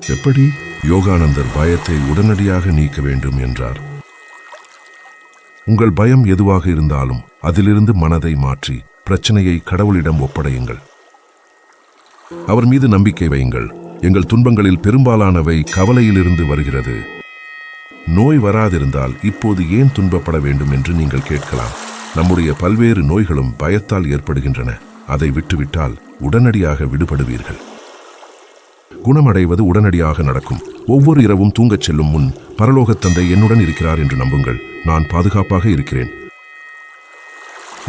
எப்படி? யோகானந்தர் பயத்தை உடனடியாக நீக்க வேண்டும் என்றார். உங்கள் பயம் எதுவாக இருந்தாலும் அதிலிருந்து மனதை மாற்றி பிரச்சனையை கடவுளிடம் ஒப்படையுங்கள். அவர் மீது நம்பிக்கை வையுங்கள். எங்கள் துன்பங்களில் பெரும்பாலானவை கவலையிலிருந்து வருகிறது. நோய் வராதிருந்தால் இப்போது ஏன் துன்பப்பட வேண்டும் என்று நீங்கள் கேட்கலாம். நம்முடைய பல்வேறு நோய்களும் பயத்தால் ஏற்படுகின்றன. அதை விட்டுவிட்டால் உடனடியாக விடுபடுவீர்கள். குணமடைவது உடனடியாக நடக்கும். ஒவ்வொரு இரவும் தூங்கச் செல்லும் முன் பரலோகத் தந்தை என்னுடன் இருக்கிறார் என்று நம்புங்கள். நான் பாதுகாப்பாக இருக்கிறேன்.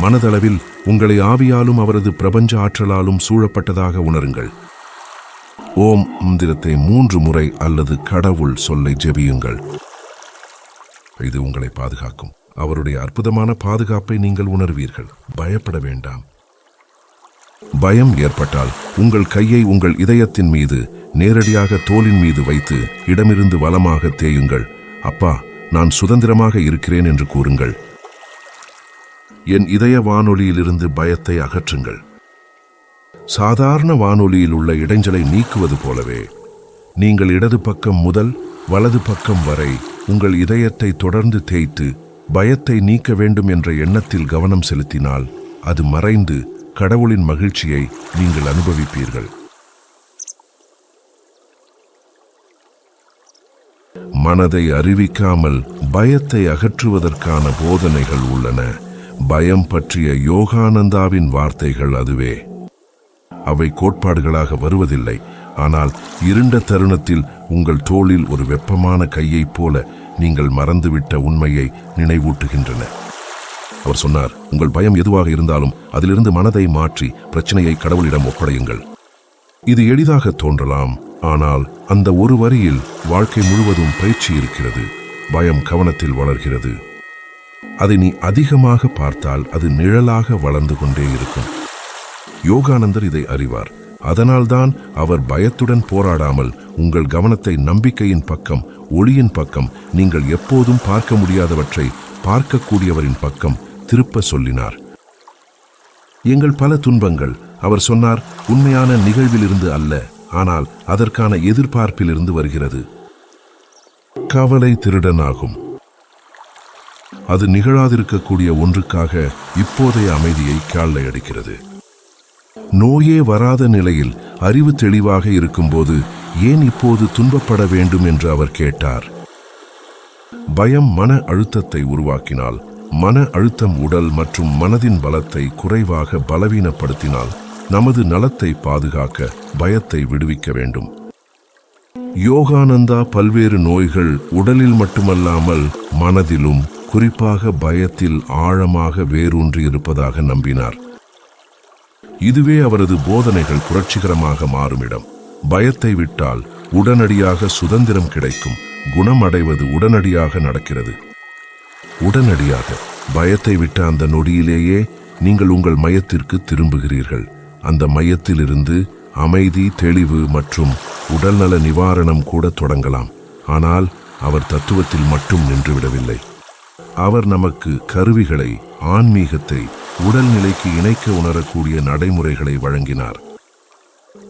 மனதளவில் உங்களை ஆவியாலும் அவரது பிரபஞ்ச ஆற்றலாலும் சூழப்பட்டதாக உணருங்கள். ஓம் மந்திரத்தை மூன்று முறை அல்லது கடவுள் சொல்லை ஜெபியுங்கள். இது உங்களை பாதுகாக்கும். அவருடைய அற்புதமான பாதுகாப்பை நீங்கள் உணர்வீர்கள். பயப்பட வேண்டாம். பயம் ஏற்பட்டால் உங்கள் கையை உங்கள் இதயத்தின் மீது நேரடியாக தோலின் மீது வைத்து இடமிருந்து வலமாக தேயுங்கள். அப்பா நான் சுதந்திரமாக இருக்கிறேன் என்று கூறுங்கள். என் இதய வானொலியிலிருந்து பயத்தை அகற்றுங்கள். சாதாரண வானொலியில் உள்ள இடைஞ்சலை நீக்குவது போலவே நீங்கள் இடது பக்கம் முதல் வலது பக்கம் வரை உங்கள் இதயத்தை தொடர்ந்து தேய்த்து பயத்தை நீக்க வேண்டும் என்ற எண்ணத்தில் கவனம் செலுத்தினால் அது மறைந்து கடவுளின் மகிழ்ச்சியை நீங்கள் அனுபவிப்பீர்கள். மனதை அறிவிக்காமல் பயத்தை அகற்றுவதற்கான போதனைகள் உள்ளன. பயம் பற்றிய யோகானந்தாவின் வார்த்தைகள் அதுவே. அவை கோட்பாடுகளாக வருவதில்லை. ஆனால் இருண்ட தருணத்தில் உங்கள் தோளில் ஒரு வெப்பமான கையைப் போல நீங்கள் மறந்துவிட்ட உண்மையை நினைவூட்டுகின்றன. அவர் சொன்னார் உங்கள் பயம் எதுவாக இருந்தாலும் அதிலிருந்து மனதை மாற்றி பிரச்சனையை கடவுளிடம் ஒப்படையுங்கள். இது எளிதாக தோன்றலாம். ஆனால் அந்த ஒரு வரியில் வாழ்க்கை முழுவதும் பயிற்சி இருக்கிறது. பயம் கவனத்தில் வளர்கிறது. அதை நீ அதிகமாக பார்த்தால் அது நிழலாக வளர்ந்து கொண்டே இருக்கும். யோகானந்தர் இதை அறிவார். அதனால்தான் அவர் பயத்துடன் போராடாமல் உங்கள் கவனத்தை நம்பிக்கையின் பக்கம் ஒளியின் பக்கம் நீங்கள் எப்போதும் பார்க்க முடியாதவற்றை பார்க்கக்கூடியவரின் பக்கம் திருப்ப சொல்லினார். எங்கள் பல துன்பங்கள் அவர் சொன்னார் உண்மையான நிகழ்விலிருந்து அல்ல ஆனால் அதற்கான எதிர்பார்ப்பிலிருந்து வருகிறது. கவலை திருடனாகும். அது நிகழாதிருக்கக்கூடிய ஒன்றுக்காக இப்போதைய அமைதியை காலை அடிக்கிறது நோயே வராத நிலையில் அறிவு தெளிவாக இருக்கும்போது ஏன் இப்போது துன்பப்பட வேண்டும் என்று அவர் கேட்டார். பயம் மன அழுத்தத்தை உருவாக்கினால் மன அழுத்தம் உடல் மற்றும் மனதின் பலத்தை குறைவாக பலவீனப்படுத்தினால் நமது நலத்தை பாதுகாக்க பயத்தை விடுவிக்க வேண்டும். யோகானந்தா பல்வேறு நோய்கள் உடலில் மட்டுமல்லாமல் மனதிலும் குறிப்பாக பயத்தில் ஆழமாக வேரூன்றி இருப்பதாக நம்பினார். இதுவே அவரது போதனைகள் புரட்சிகரமாக மாறும் இடம் பயத்தை விட்டால் உடனடியாக சுதந்திரம் கிடைக்கும் குணமடைவது உடனடியாக நடக்கிறது. உடனடியாக பயத்தை விட்ட அந்த நொடியிலேயே நீங்கள் உங்கள் மயத்திற்கு திரும்புகிறீர்கள். அந்த மையத்திலிருந்து அமைதி தெளிவு மற்றும் உடல்நல நிவாரணம் கூட தொடங்கலாம். ஆனால் அவர் தத்துவத்தில் மட்டும் நின்றுவிடவில்லை. அவர் நமக்கு கருவிகளை ஆன்மீகத்தை உடல்நிலைக்கு இணைக்க உணரக்கூடிய நடைமுறைகளை வழங்கினார்.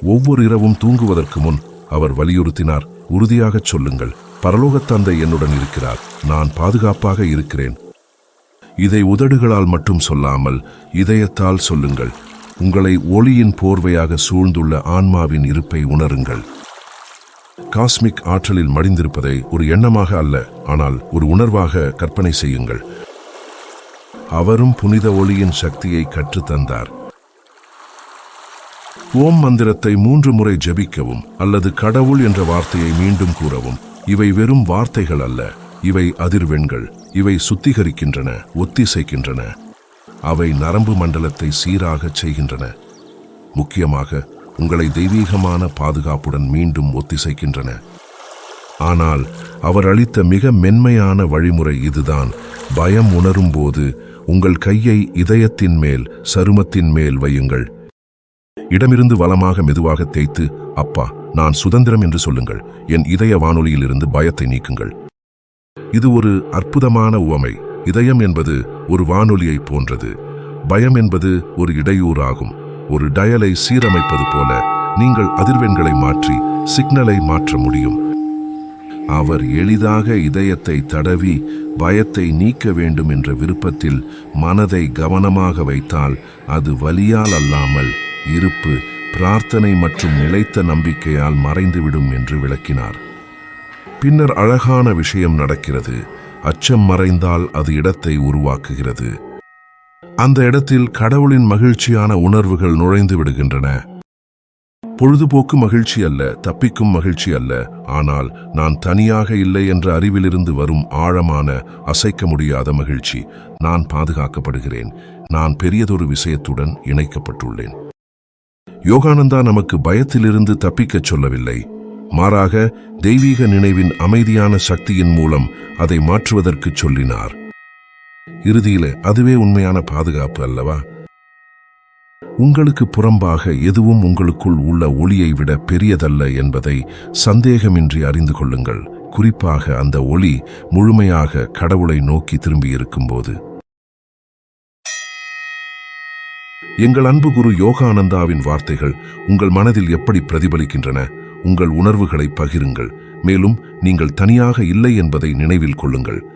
ஒவ்வொரு இரவும் தூங்குவதற்கு முன் அவர் வலியுறுத்தினார் உறுதியாகச் சொல்லுங்கள். பரலோகத் தந்தை என்னுடன் இருக்கிறார். நான் பாதுகாப்பாக இருக்கிறேன். இதை உதடுகளால் மட்டும் சொல்லாமல் இதயத்தால் சொல்லுங்கள். உங்களை ஒளியின் போர்வையாக சூழ்ந்துள்ள ஆன்மாவின் இருப்பை உணருங்கள். காஸ்மிக் ஆற்றலில் மடிந்திருப்பதை ஒரு எண்ணமாக அல்ல ஆனால் ஒரு உணர்வாக கற்பனை செய்யுங்கள். அவரும் புனித ஒளியின் சக்தியை கற்றுத்தந்தார் ஓம் மந்திரத்தை மூன்று முறை ஜெபிக்கவும் அல்லது கடவுள் என்ற வார்த்தையை மீண்டும் கூறவும். இவை வெறும் வார்த்தைகள் அல்ல இவை அதிர்வெண்கள். இவை சுத்திகரிக்கின்றன ஒத்திசைக்கின்றன. அவை நரம்பு மண்டலத்தை சீராகச் செய்கின்றன. முக்கியமாக உங்களை தெய்வீகமான பாதுகாப்புடன் மீண்டும் ஒத்திசைக்கின்றன. ஆனால் அவர் அளித்த மிக மென்மையான வழிமுறை இதுதான். பயம் உணரும்போது உங்கள் கையை இதயத்தின் மேல் சருமத்தின் மேல் வையுங்கள். இடமிருந்து வளமாக மெதுவாக தேய்த்து அப்பா நான் சுதந்திரம் என்று சொல்லுங்கள். என் இதய வானொலியிலிருந்து பயத்தை நீக்குங்கள். இது ஒரு அற்புதமான உவமை. இதயம் என்பது ஒரு வானொலியை போன்றது. பயம் என்பது ஒரு இடையூறாகும். ஒரு டயலை சீரமைப்பது போல நீங்கள் அதிர்வெண்களை மாற்றி சிக்னலை மாற்ற முடியும். அவர் எளிதாக இதயத்தை தடவி பயத்தை நீக்க வேண்டும் என்ற விருப்பத்தில் மனதை கவனமாக வைத்தால் அது வலியால் அல்லாமல் இருப்பு பிரார்த்தனை மற்றும் நிலைத்த நம்பிக்கையால் மறைந்துவிடும் என்று விளக்கினார். பின்னர் அழகான விஷயம் நடக்கிறது. அச்சம் மறைந்தால் அது இடத்தை உருவாக்குகிறது. அந்த இடத்தில் கடவுளின் மகிழ்ச்சியான உணர்வுகள் நுழைந்து விடுகின்றன. பொழுதுபோக்கு மகிழ்ச்சி அல்ல தப்பிக்கும் மகிழ்ச்சி அல்ல. ஆனால் நான் தனியாக இல்லை என்ற அறிவிலிருந்து வரும் ஆழமான அசைக்க முடியாத மகிழ்ச்சி. நான் பாதுகாக்கப்படுகிறேன். நான் பெரியதொரு விஷயத்துடன் இணைக்கப்பட்டுள்ளேன். யோகானந்தா நமக்கு பயத்திலிருந்து தப்பிக்கச் சொல்லவில்லை. மாறாக தெய்வீக நினைவின் அமைதியான சக்தியின் மூலம் அதை மாற்றுவதற்கு சொல்லினார். இறுதியில அதுவே உண்மையான பாதுகாப்பு அல்லவா? உங்களுக்கு புறம்பாக எதுவும் உங்களுக்குள் உள்ள ஒளியை விட பெரியதல்ல என்பதை சந்தேகமின்றி அறிந்து கொள்ளுங்கள். குறிப்பாக அந்த ஒளி முழுமையாக கடவுளை நோக்கி திரும்பியிருக்கும்போது. எங்கள் அன்பு குரு யோகானந்தாவின் வார்த்தைகள் உங்கள் மனதில் எப்படி பிரதிபலிக்கின்றன? உங்கள் உணர்வுகளை பகிருங்கள். மேலும் நீங்கள் தனியாக இல்லை என்பதை நினைவில் கொள்ளுங்கள்.